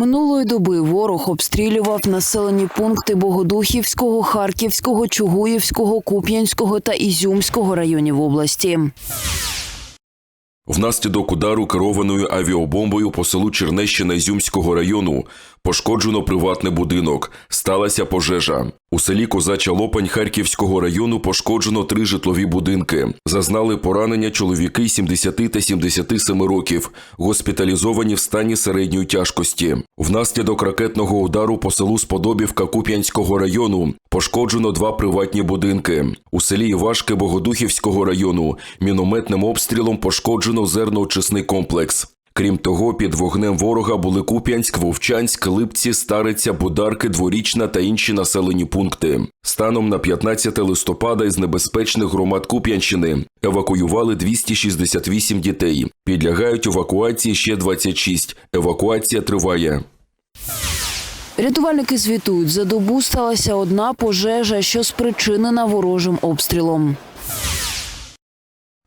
Минулої доби ворог обстрілював населені пункти Богодухівського, Харківського, Чугуївського, Куп'янського та Ізюмського районів області. Внаслідок удару керованою авіабомбою по селу Чернещина Ізюмського району пошкоджено приватний будинок. Сталася пожежа. У селі Козача Лопань Харківського району пошкоджено три житлові будинки. Зазнали поранення чоловіки 70 та 77 років, госпіталізовані в стані середньої тяжкості. Внаслідок ракетного удару по селу Сподобівка Куп'янського району пошкоджено два приватні будинки. У селі Івашки Богодухівського району мінометним обстрілом пошкоджено зерноочисний комплекс. Крім того, під вогнем ворога були Куп'янськ, Вовчанськ, Липці, Стариця, Бударки, Дворічна та інші населені пункти. Станом на 15 листопада із небезпечних громад Куп'янщини евакуювали 268 дітей. Підлягають евакуації ще 26. Евакуація триває. Рятувальники звітують, за добу сталася одна пожежа, що спричинена ворожим обстрілом.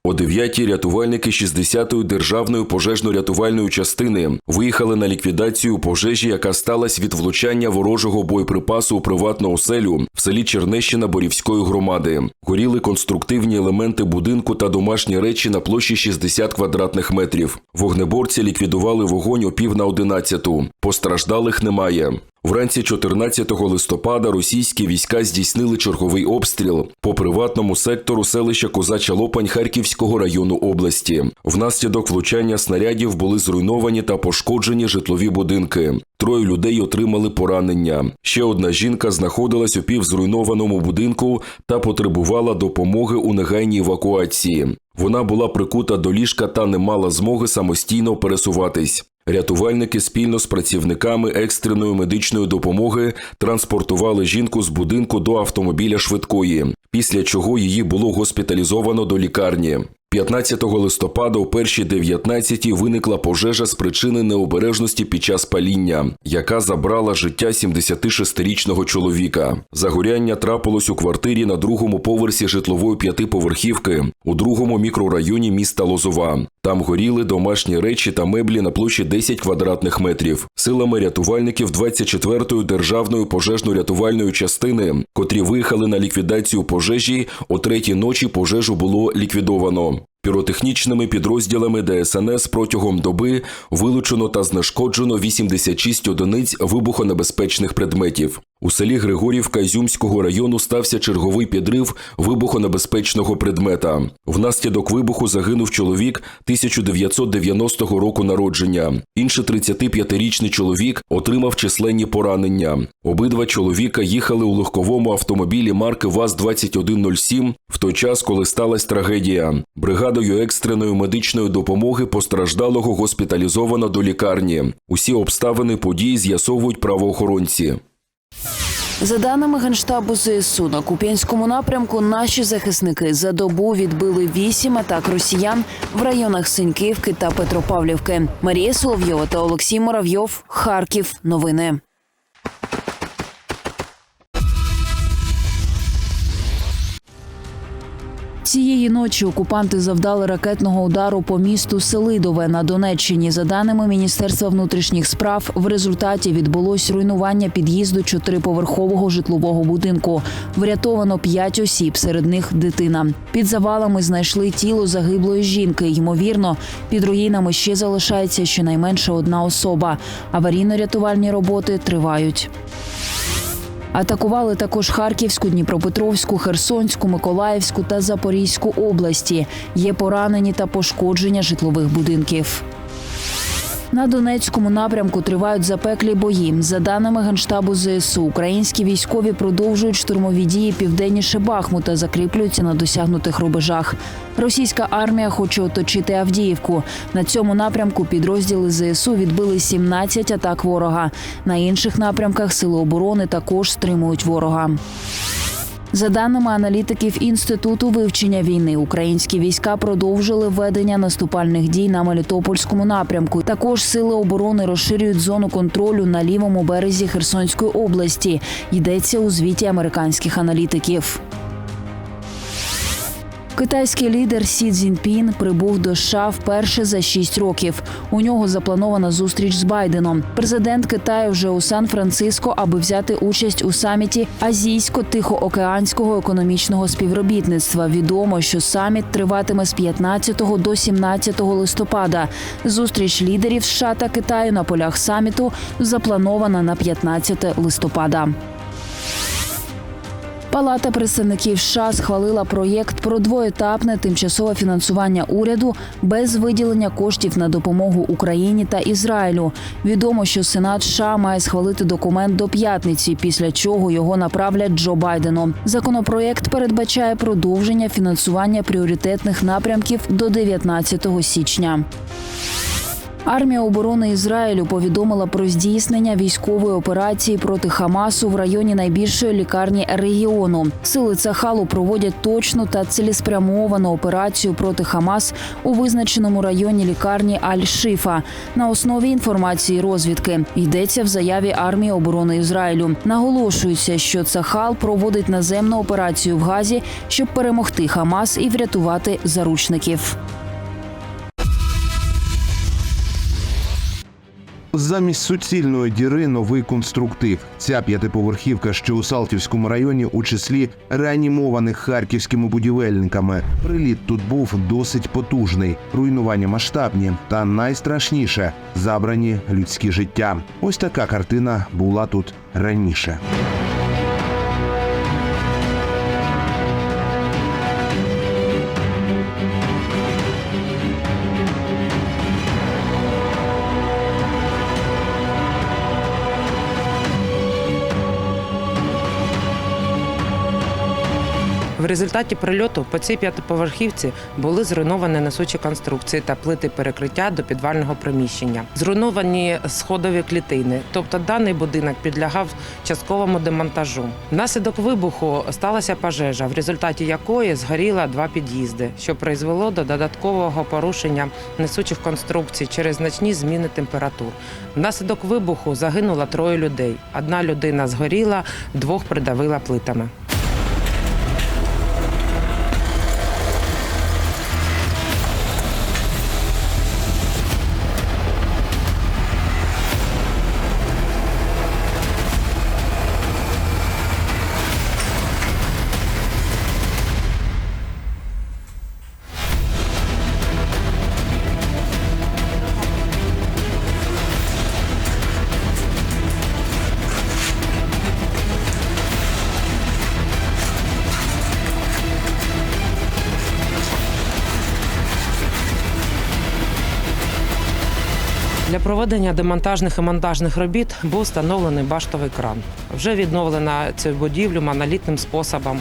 О 9-й рятувальники 60-ї державної пожежно-рятувальної частини виїхали на ліквідацію пожежі, яка сталася від влучання ворожого боєприпасу у приватну оселю в селі Чернещина Борівської громади. Горіли конструктивні елементи будинку та домашні речі на площі 60 квадратних метрів. Вогнеборці ліквідували вогонь о пів на одинадцяту. Постраждалих немає. Вранці 14 листопада російські війська здійснили черговий обстріл по приватному сектору селища Козача Лопань Харківського району області. Внаслідок влучання снарядів були зруйновані та пошкоджені житлові будинки. Троє людей отримали поранення. Ще одна жінка знаходилась у півзруйнованому будинку та потребувала допомоги у негайній евакуації. Вона була прикута до ліжка та не мала змоги самостійно пересуватись. Рятувальники спільно з працівниками екстреної медичної допомоги транспортували жінку з будинку до автомобіля швидкої, після чого її було госпіталізовано до лікарні. 15 листопада о першій 19 виникла пожежа з причини необережності під час паління, яка забрала життя 76-річного чоловіка. Загоряння трапилось у квартирі на другому поверсі житлової п'ятиповерхівки у другому мікрорайоні міста Лозова. Там горіли домашні речі та меблі на площі 10 квадратних метрів. Силами рятувальників 24-ї державної пожежно-рятувальної частини, котрі виїхали на ліквідацію пожежі, о третій ночі пожежу було ліквідовано. Піротехнічними підрозділами ДСНС протягом доби вилучено та знешкоджено 86 одиниць вибухонебезпечних предметів. У селі Григорівка Ізюмського району стався черговий підрив вибухонебезпечного предмета. Внаслідок вибуху загинув чоловік 1990 року народження. Інший 35-річний чоловік отримав численні поранення. Обидва чоловіка їхали у легковому автомобілі марки ВАЗ-2107 в той час, коли сталася трагедія. Бригадою екстреної медичної допомоги постраждалого госпіталізовано до лікарні. Усі обставини події з'ясовують правоохоронці. За даними Генштабу ЗСУ, на Куп'янському напрямку наші захисники за добу відбили вісім атак росіян в районах Синьківки та Петропавлівки. Марія Соловйова та Олексій Муравйов. Харків. Новини. Цієї ночі окупанти завдали ракетного удару по місту Селидове на Донеччині. За даними Міністерства внутрішніх справ, в результаті відбулось руйнування під'їзду чотириповерхового житлового будинку. Врятовано п'ять осіб, серед них дитина. Під завалами знайшли тіло загиблої жінки. Ймовірно, під руїнами ще залишається щонайменше одна особа. Аварійно-рятувальні роботи тривають. Атакували також Харківську, Дніпропетровську, Херсонську, Миколаївську та Запорізьку області. Є поранені та пошкодження житлових будинків. На Донецькому напрямку тривають запеклі бої. За даними Генштабу ЗСУ, українські військові продовжують штурмові дії південніше Бахмута, закріплюються на досягнутих рубежах. Російська армія хоче оточити Авдіївку. На цьому напрямку підрозділи ЗСУ відбили 17 атак ворога. На інших напрямках сили оборони також стримують ворога. За даними аналітиків інституту вивчення війни, українські війська продовжили ведення наступальних дій на Мелітопольському напрямку. Також сили оборони розширюють зону контролю на лівому березі Херсонської області. Йдеться у звіті американських аналітиків. Китайський лідер Сі Цзіньпін прибув до США вперше за шість років. У нього запланована зустріч з Байденом. Президент Китаю вже у Сан-Франциско, аби взяти участь у саміті Азійсько-Тихоокеанського економічного співробітництва. Відомо, що саміт триватиме з 15 до 17 листопада. Зустріч лідерів США та Китаю на полях саміту запланована на 15 листопада. Палата представників США схвалила проєкт про двоетапне тимчасове фінансування уряду без виділення коштів на допомогу Україні та Ізраїлю. Відомо, що Сенат США має схвалити документ до п'ятниці, після чого його направлять Джо Байдену. Законопроєкт передбачає продовження фінансування пріоритетних напрямків до 19 січня. Армія оборони Ізраїлю повідомила про здійснення військової операції проти Хамасу в районі найбільшої лікарні регіону. Сили Цахалу проводять точну та цілеспрямовану операцію проти Хамас у визначеному районі лікарні Аль-Шифа на основі інформації розвідки. Йдеться в заяві армії оборони Ізраїлю. Наголошується, що Цахал проводить наземну операцію в Газі, щоб перемогти Хамас і врятувати заручників. Замість суцільної діри новий конструктив. Ця п'ятиповерхівка, що у Салтівському районі, у числі реанімованих харківськими будівельниками. Приліт тут був досить потужний, руйнування масштабні та найстрашніше забрані людські життя. Ось така картина була тут раніше. В результаті прильоту по цій п'ятиповерхівці були зруйновані несучі конструкції та плити перекриття до підвального приміщення. Зруйновані сходові клітини, тобто даний будинок підлягав частковому демонтажу. Внаслідок вибуху сталася пожежа, в результаті якої згоріло два під'їзди, що призвело до додаткового порушення несучих конструкцій через значні зміни температур. Внаслідок вибуху загинуло троє людей. Одна людина згоріла, двох придавила плитами. Для проведення демонтажних і монтажних робіт був встановлений баштовий кран. Вже відновлена цю будівлю монолітним способом.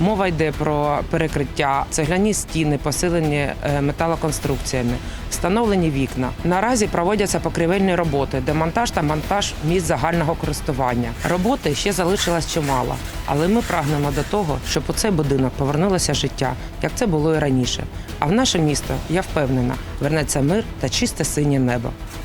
Мова йде про перекриття, цегляні стіни, посилені е, металоконструкціями, встановлені вікна. Наразі проводяться покрівельні роботи, демонтаж та монтаж місць загального користування. Роботи ще залишилось чимало, але ми прагнемо до того, щоб у цей будинок повернулося життя, як це було і раніше. А в наше місто, я впевнена, вернеться мир та чисте синє небо.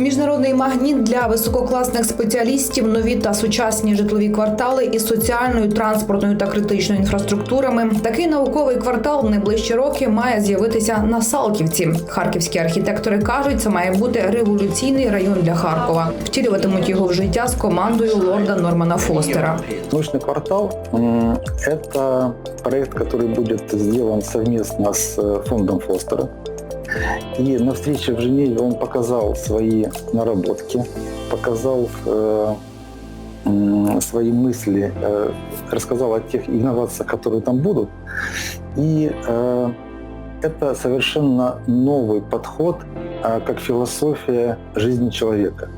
Міжнародний магніт для висококласних спеціалістів, нові та сучасні житлові квартали із соціальною, транспортною та критичною інфраструктурами. Такий науковий квартал в найближчі роки має з'явитися на Салтівці. Харківські архітектори кажуть, це має бути революційний район для Харкова. Втілюватимуть його в життя з командою лорда Нормана Фостера. Научный квартал м, – это проект, который будет сделан совместно с э, фондом Фостера. И на встрече в Женеве он показал свои наработки, показал э, свои мысли, э, рассказал о тех инновациях, которые там будут. И э, это совершенно новый подход, э, как философия жизни человека.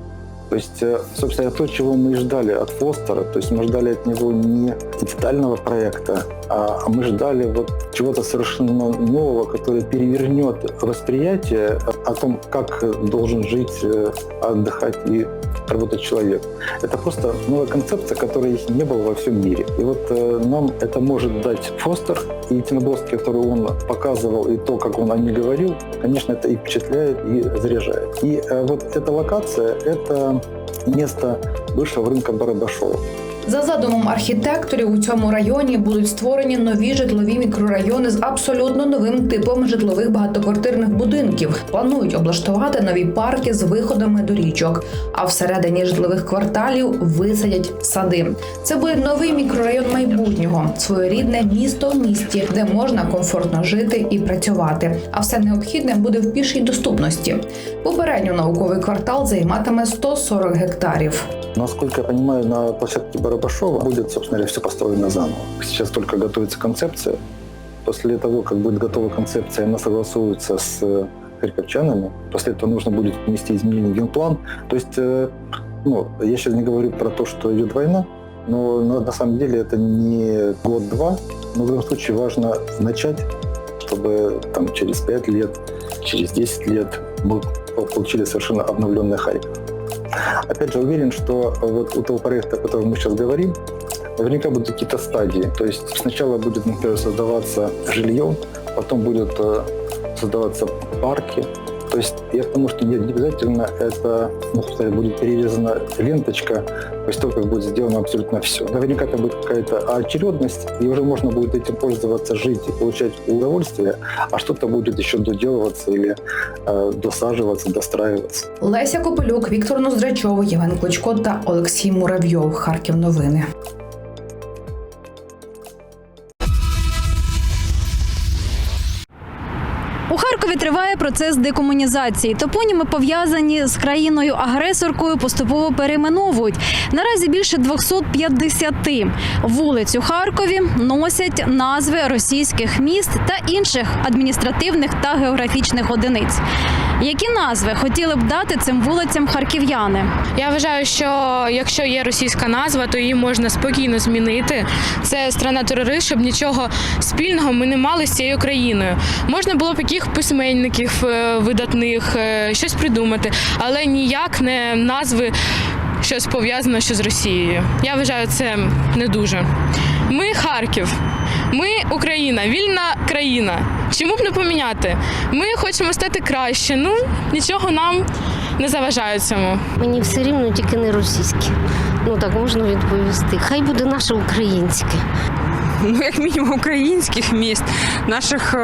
То есть, э, собственно, то, чего мы ждали от Фостера, то есть мы ждали от него не детального проекта, А мы ждали вот чего-то совершенно нового, которое перевернет восприятие о том, как должен жить, э, отдыхать и работать человек. Это просто новая концепция, которой не было во всем мире. И вот э, нам это может дать Фостер и единоборство, которые он показывал, и то, как он о них говорил, конечно, это и впечатляет, и заряжает. И э, вот эта локация – это место бывшего рынка Барабашова. За задумом архітекторів у цьому районі будуть створені нові житлові мікрорайони з абсолютно новим типом житлових багатоквартирних будинків. Планують облаштувати нові парки з виходами до річок. А всередині житлових кварталів висадять сади. Це буде новий мікрорайон майбутнього, своєрідне місто в місті, де можна комфортно жити і працювати. А все необхідне буде в пішій доступності. Попередньо науковий квартал займатиме 140 гектарів. Насколько я понимаю, на площадке Барабашова будет, собственно говоря, все построено заново. Сейчас только готовится концепция. После того, как будет готова концепция, она согласуется с э, харьковчанами. После этого нужно будет внести изменения в генплан. То есть, э, ну, я сейчас не говорю про то, что идет война, но на, самом деле это не год-два, но в любом случае важно начать, чтобы там, через 5 лет, через 10 лет мы получили совершенно обновленный Харьков. Опять же, уверен, что вот у того проекта, о котором мы сейчас говорим, наверняка будут какие-то стадии. То есть сначала будет, например, создаваться жилье, потом будут э, создаваться парки. То есть я к тому, что не не обязательно это ну, сказать, будет перерезана ленточка после того, как будет сделано абсолютно все. Наверняка там будет какая-то очередность, и уже можно будет этим пользоваться, жить и получать удовольствие, а что-то будет еще доделываться или э, досаживаться, достраиваться. Леся Копилюк, Віктор Ноздрачов, Євген Кличко та Олексій Муравйов. Харків новини. Процес декомунізації. Топоніми пов'язані з країною-агресоркою поступово перейменовують. Наразі більше 250 вулиць у Харкові носять назви російських міст та інших адміністративних та географічних одиниць. Які назви хотіли б дати цим вулицям харків'яни? Я вважаю, що якщо є російська назва, то її можна спокійно змінити. Це страна терорист, щоб нічого спільного ми не мали з цією країною. Можна було б яких письменників е, видатних е, щось придумати, але ніяк не назви щось пов'язане що з Росією. Я вважаю це не дуже. Ми Харків. Ми Україна, вільна країна. Чому б не поміняти? Ми хочемо стати краще. Ну нічого нам не заважає цьому. Мені все рівно тільки не російське. Ну так можна відповісти. Хай буде наше українське. ну як мінімум українських міст, наших е,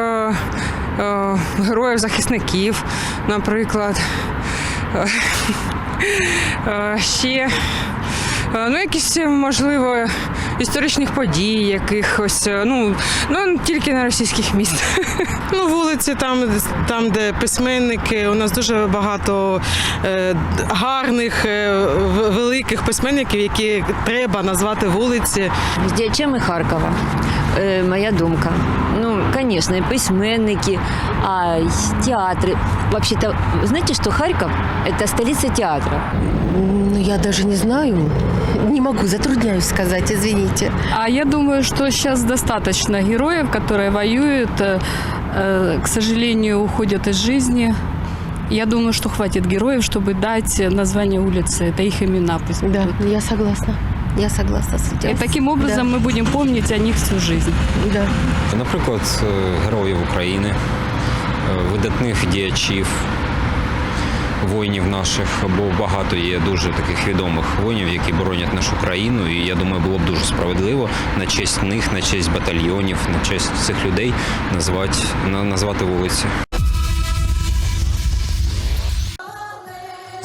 е, героїв-захисників, наприклад. Е, е, ще е, ну, якісь, можливо, історичних подій, якихось, е, ну, ну тільки на російських міст. Ну, вулиці там, там, де письменники. У нас дуже багато е, гарних, е, великих письменників, які треба назвати вулиці. З діячами Харкова. Моя думка. Ну, конечно, письменники, а театры. Вообще-то, знаете, что Харьков – это столица театра. Ну я навіть не знаю Не можу, затрудняюсь сказати, извините. А я думаю, что сейчас достаточно героев, которые воюют, э, э, к сожалению, уходят из жизни. Я думаю, что хватит героев, чтобы дать название улицы. Это их имена. Пусть Да, будут. я согласна. Я согласна з цим. И таким образом мы будем помнить о них всю жизнь. Да. Наприклад, е, героїв України, е, видатних діячів, воїнів наших, бо багато є дуже таких відомих воїнів, які боронять нашу країну. І я думаю, було б дуже справедливо на честь них, на честь батальйонів, на честь цих людей назвати, назвати вулиці.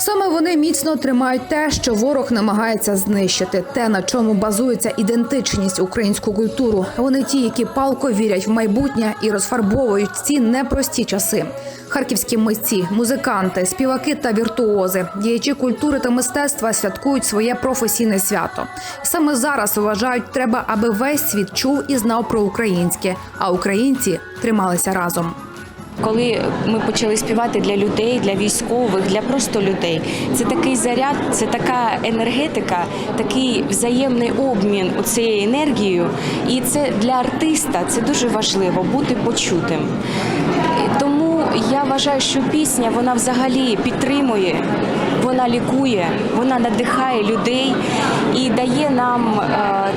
Саме вони міцно тримають те, що ворог намагається знищити, те, на чому базується ідентичність українську культуру. Вони ті, які палко вірять в майбутнє і розфарбовують ці непрості часи. Харківські митці, музиканти, співаки та віртуози, діячі культури та мистецтва святкують своє професійне свято. Саме зараз вважають, треба, аби весь світ чув і знав про українське, а українці трималися разом. Коли ми почали співати для людей, для військових, для просто людей, це такий заряд, це така енергетика, такий взаємний обмін у цією енергією. І це для артиста це дуже важливо бути почутим. Тому я вважаю, що пісня вона взагалі підтримує, вона лікує, вона надихає людей і дає нам е,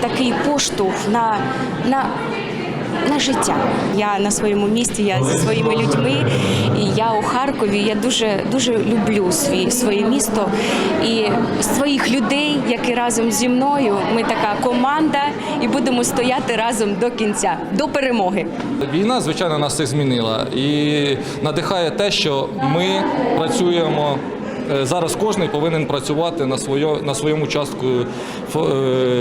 такий поштовх на, на на життя. Я на своєму місці, я зі своїми людьми. І я у Харкові. Я дуже дуже люблю свій своє місто і своїх людей, які разом зі мною. Ми така команда, і будемо стояти разом до кінця, до перемоги. Війна, звичайно, нас всіх змінила і надихає те, що ми працюємо. Е, Зараз кожен повинен працювати на своє, на своєму частку е,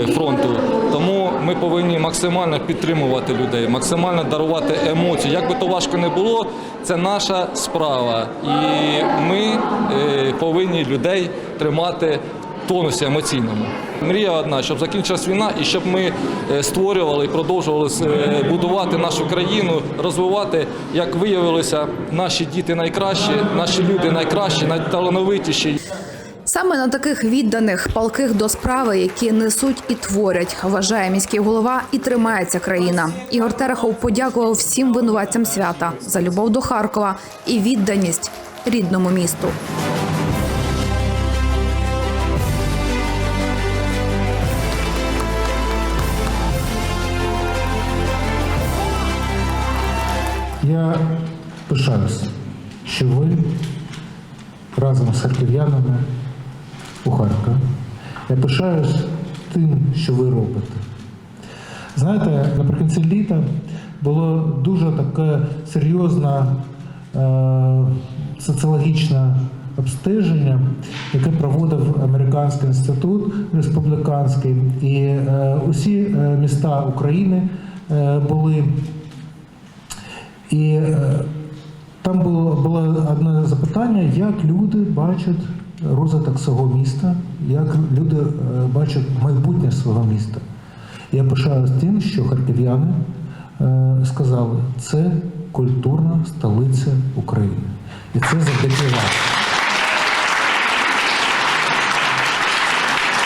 фронту. Тому ми повинні максимально підтримувати людей, максимально дарувати емоції. Як би то важко не було, це наша справа. І ми е, повинні людей тримати тонусі емоційному. Мрія одна, щоб закінчилась війна і щоб ми е, створювали і продовжували е, будувати нашу країну, розвивати, як виявилося, наші діти найкращі, наші люди найкращі, найталановитіші. Саме на таких відданих, палких до справи, які несуть і творять, вважає міський голова і тримається країна. Ігор Терехов подякував всім винуватцям свята за любов до Харкова і відданість рідному місту. Харків'янами у Харкові. Я пишаюсь тим, що ви робите. Знаєте, наприкінці літа було дуже таке серйозне е, соціологічне обстеження, яке проводив Американський інститут республіканський, і е, усі е, міста України е, були. І е, там було, було одне запитання, як люди бачать розвиток свого міста, як люди е, бачать майбутнє свого міста. Я пишаюсь тим, що харків'яни е, сказали, це культурна столиця України. І це завдяки вам.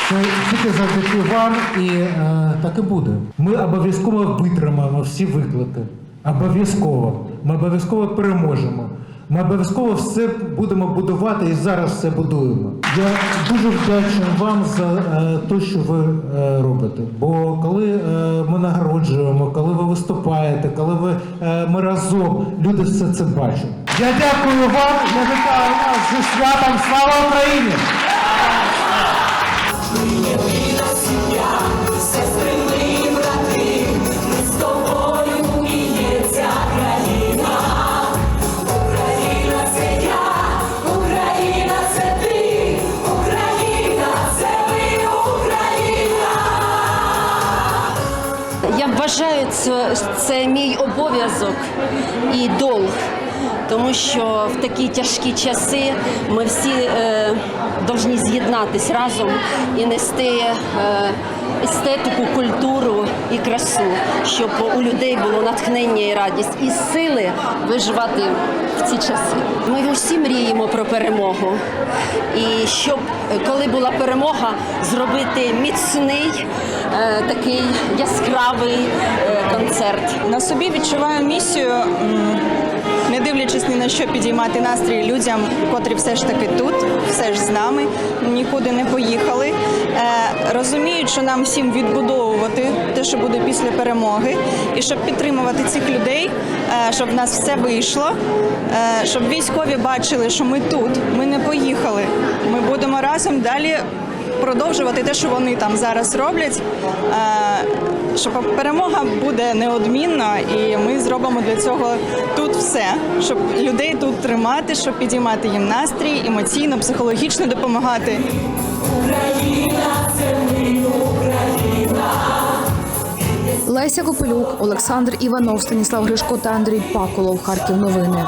Це тільки завдяки вам і е, так і буде. Ми обов'язково витримаємо всі виклики. Обов'язково. Ми обов'язково переможемо. Ми обов'язково все будемо будувати і зараз все будуємо. Я дуже вдячний вам за е, те, що ви е, робите. Бо коли е, ми нагороджуємо, коли ви виступаєте, коли ви ми разом, люди все це бачать. Я дякую вам. Я вітаю вас зі святом. Слава Україні! Що в такі тяжкі часи ми всі е, повинні з'єднатися разом і нести е, естетику, культуру і красу, щоб у людей було натхнення і радість, і сили виживати в ці часи. Ми всі мріємо про перемогу. І щоб, е, коли була перемога, зробити міцний е, такий яскравий е, концерт. На собі відчуваю місію, не дивлячись ні на що підіймати настрій людям, котрі все ж таки тут, все ж з нами, нікуди не поїхали. Е, розуміють, що нам всім відбудовувати те, що буде після перемоги, і щоб підтримувати цих людей, е, щоб в нас все вийшло, е, щоб військові бачили, що ми тут, ми не поїхали. Ми будемо разом далі продовжувати те, що вони там зараз роблять. Що перемога буде неодмінна, і ми зробимо для цього тут все, щоб людей тут тримати, щоб підіймати їм настрій, емоційно, психологічно допомагати. Леся Копилюк, Олександр Іванов, Станіслав Гришко та Андрій Паколов. Харків новини.